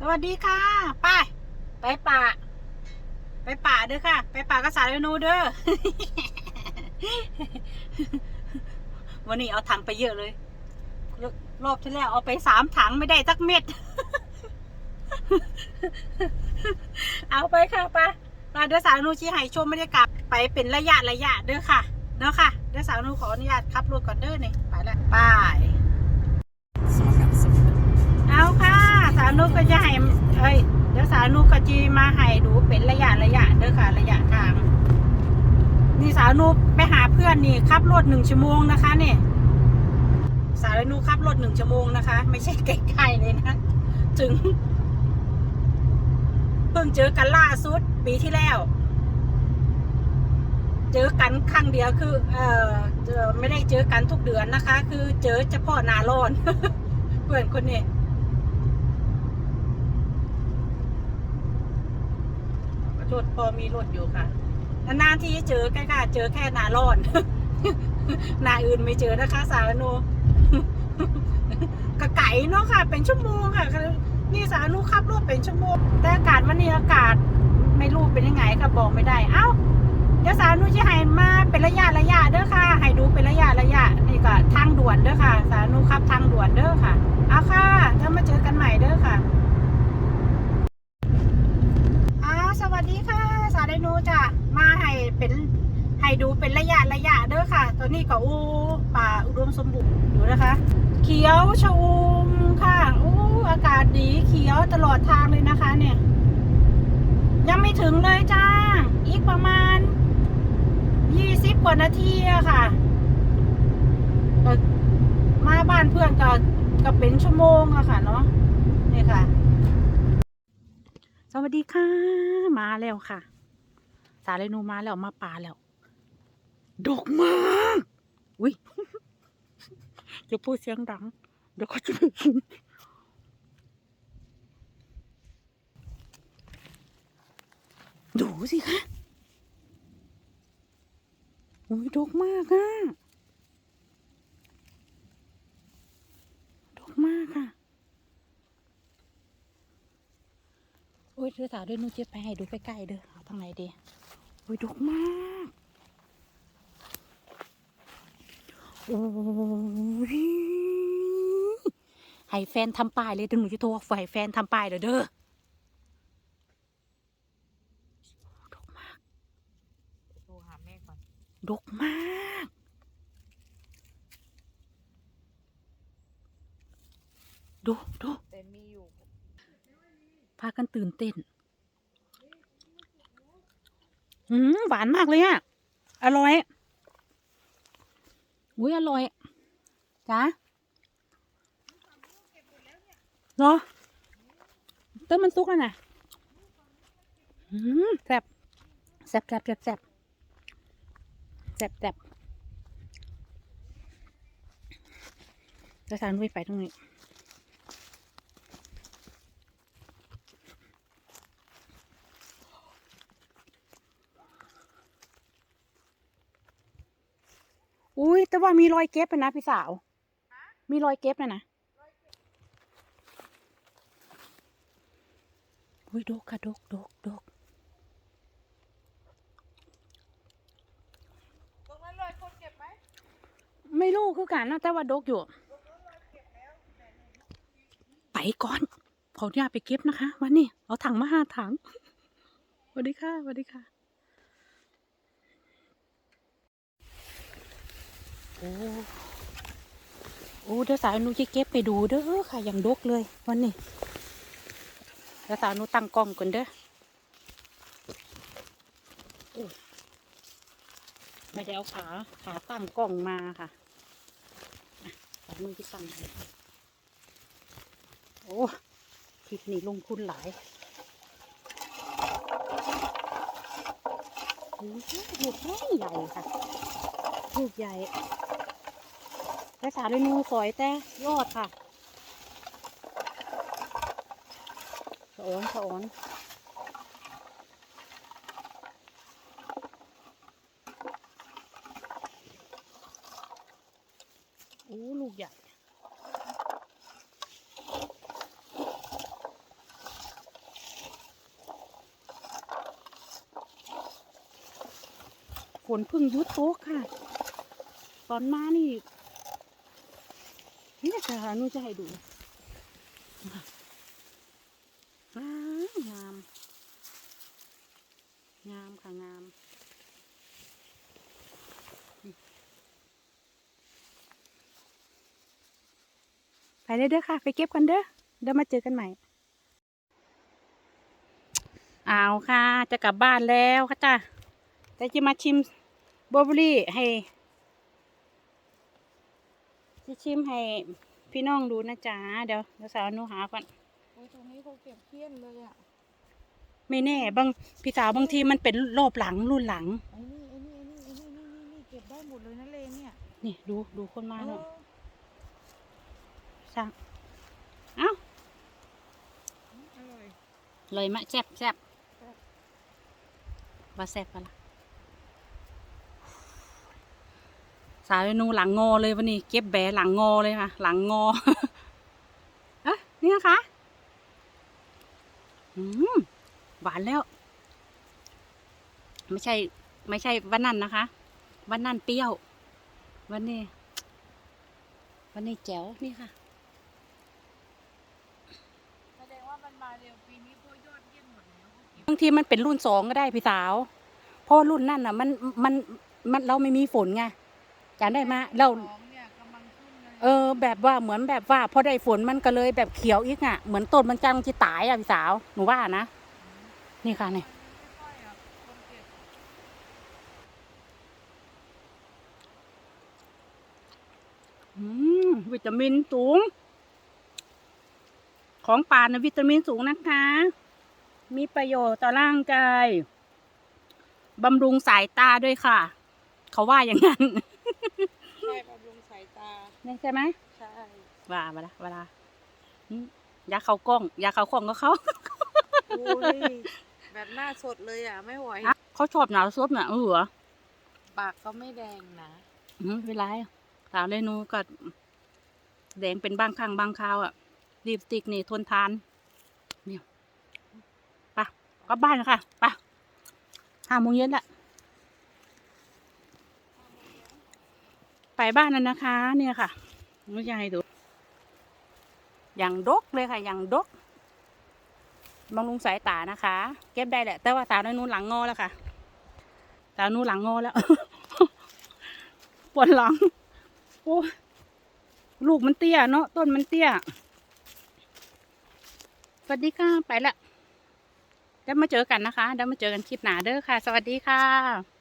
สวัสดีค่ะ ไป ไปป่า ไปป่าเด้อค่ะ ไปป่ากระสาเรนูเด้อ วันนี้เอาถังไปเยอะเลยรรอบที่แล้วเอาไปสามถังไม่ได้สักเม็ด เอาไปค่ะไปไปเดี๋ยวสาวนูชี้ให้ชมบรรยากาศไปเป็นระยะระยะเด้อค่ะเด้อค่ะเดี๋ยวสาวนูขออนุญาตขับรถก่อนเด้อนี่ไปแล้วไปเอาค่ะ สาวนุกก็จะให้เอ้ยเดี๋ยวสาวนุกก็จีมาให้ดูเป็นระยะระยะเด้อค่ะระยะทางนี่สาวนุกไปหาเพื่อนนี่ขับรถหนึ่งชั่วโมงนะคะเนี่ยสาวนุกขับรถหนึ่งชั่วโมงนะคะ ไม่ใช่ใกลๆเลยนะถึงเพิ่งเจอกันล่าสุดปีที่แล้ว เจอกันครั้งเดียวคือ เออไม่ได้เจอกันทุกเดือนนะคะ คือเจอเฉพาะนาร้อน เพื่อนคนนี้ รถพอมีรถอยู่ค่ะนานที่เจอแค่ค่ะ เจอแค่นาร้อน นาอื่นไม่เจอนะคะสาวนูกะไก่เนาะค่ะ เป็นชั่วโมงค่ะ นี่สาวนูขับรถเป็นชั่วโมง แต่อากาศวันนี้อากาศไม่รู้เป็นยังไงค่ะบอกไม่ได้ เอ้าเดี๋ยวสาวนูจะให้มาเป็นระยะระยะเด้อค่ะ ให้ดูเป็นระยะระยะนี่ก็ทางด่วนเด้อค่ะ สาวนูขับทางด่วนเด้อค่ะ เอาค่ะแล้วมาเจอกันใหม่เด้อค่ะ อ่าสวัสดีค่ะ สาไดนูจะมาให้เป็นให้ดูเป็นระยะระยะเด้อค่ะ ตัวนี้ก็อูป่าอุดมสมบูรณ์อยู่นะคะ เขียวชอุ่มค่ะอู้อากาศดีเขียวตลอดทางเลยนะคะ เนี่ย ยังไม่ถึงเลยจ้า อีกประมาณยี่สิบกว่านาทีอะค่ะมาบ้านเพื่อนก็ก็เป็นชั่วโมงอะค่ะเนาะนี่ค่ะ สวัสดีค่ะ มาแล้วค่ะาเรนูมาแล้วมาป่าแล้ว ดกมากอุ้ยจะพูดเสียงดัง เดี๋ยวเขาจะได้ยินดูสิคะอุ้ยดกมากอะดกมากค่ะโอ้ยเธอสาวด้วยหนูจะไปให้ดูใกล้ๆเด้อเอาทางไหนดีโอ้ยดกมาก โอ้ยให้แฟนทำป้ายเลยเดี๋ยวหนูจะโทรให้แฟนทำป้ายเด้อเด้อดกมากโทรหาแม่ก่อนดกมากดูดูแต่มีอยู่พากันตื่นเต้น อืมหวานมากเลยอะอร่อยอุ้ยอร่อยจ้าเหรอเต้นมันซุกแล้วนะอืมแซ่บแซ่บแซ่บแซ่บแซ่บแซ่บแซ่บจะสานไว้ไปตรงนี้ อุ้ยแต่ว่ามีรอยเก็บนะพี่สาว มีรอยเก็บนะนะอุ้ยดกค่ะดกดกดกตรงนั้นเลยคนเก็บไหมไม่รู้คือกันนะแต่ว่าดกอยู่ ไปก่อนขออนุญาตไปเก็บนะคะ วันนี้เอาถังมาห้าถังสวัสดีค่ะสวัสดีค่ะ โอ้โอ้เดี๋ยวสาวนูจะเก็บไปดูเด้อค่ะอย่างดกเลยวันนี้เดี๋ยวสาวนูตั้งกล้องก่อนเด้อไม่ได้เอาขาขาตั้งกล้องมาค่ะอะสาวนูที่ตั้งโอ้คลิปนี้ลงทุนหลายหลูกใหญ่ใหญ่ค่ะลูกใหญ่ รักษาด้วยมือสอยแต่ยอดค่ะสะอนสะอนโอ้ลูกใหญ่ฝนพึ่งยุดโต๊ะค่ะ ตอนมานี่ นี่นะคะนูจะให้ดูงามงาม งามค่ะงามไปเลยเด้อค่ะ ไปเก็บกันเด้อเดี๋ยวมาเจอกันใหม่เอาค่ะ จะกลับบ้านแล้วค่ะจ้าแต่จะมาชิมบลูเบอรี่ให้ จะชิมให้พี่น้องดูนะจ๊ะเดี๋ยวเดี๋ยวสาวหนูหาก่อนโอ้ยตรงนี้เขาเก็บเพี้ยนเลยอะไม่แน่บางพี่สาวบางทีมันเป็นรอบหลังรุ่นหลังไอ้นี่ไอ้นี่ไอ้นี่ไอ้นี่นี่นี่นี่เก็บได้หมดเลยนะเลเนี่ยนี่ดูดูคนมาเอเนาะอสั่งเอ้าอร่อยเลยมะแซ่บแซ่บว่าแซ่บปะล่ะ สาวนูหลังงอเลยวันนี้เก็บแบะหลังงอเลยค่ะ หลังงออะนี่นะคะอืมหวานแล้ว ไม่ใช่ ไม่ใช่วันนั้นนะคะ วันนั้นเปรี้ยว วันนี้ วันนี้แจ๋วนี่ค่ะแสดงว่ามันมาเร็วปีนี้พวกยอดเยี่ยมหมดแล้วเขาเก็บบางทีมันเป็นรุ่นสองก็ได้พี่สาว เพราะรุ่นนั่นอะ มันมันมันเราไม่มีฝนไง จำได้ไหมเราของเนี่ยกำลังขึ้นเลยเออ แบบว่าเหมือนแบบว่าพอได้ฝนมันก็เลยแบบเขียวอีกอะเหมือนต้นมันจังจะตายอะพี่สาวหนูว่านะนี่ค่ะนี่ไม่ค่อยอะคนเก็บอืมวิตามินสูง ของป่านะวิตามินสูงนะคะ มีประโยชน์ต่อร่างกายบำรุงสายตาด้วยค่ะ เขาว่าอย่างนั้นใช่บำรุงสายตา นี่ใช่ไหมใช่ว่ามาละเวลาอืมอยาเข้ากล้องอยาเข้ากล้องก็เขาดูดิแบบหน้าสดเลยอะ ไม่ไหว เขาชอบหนาวซุปน่ะเออปากก็ไม่แดงนะอืมเวลาสาวเรนูก็แดงเป็นบางครั้งบางคราวอะลิปสติกนี่ทนทานเนี่ยไปะกลับบ้านค่ะไปะห้าโมงเย็นละ ไปบ้านนั่นนะคะ เนี่ยค่ะนุยายดูอย่างดกเลยค่ะอย่างดกบำรุงสายตานะคะ เก็บได้แหละ แต่ว่าสาวน้นหลังงอแล้วค่ะสาวนู้นหลังงอแล้วปวดหลังโอ้ลูกมันเตี้ยเนาะต้นมันเตี้ยสวัสดีค่ะไปละเดี๋ยวมาเจอกันนะคะเดี๋ยวมาเจอกันคลิปหนาเด้อค่ะ สวัสดีค่ะ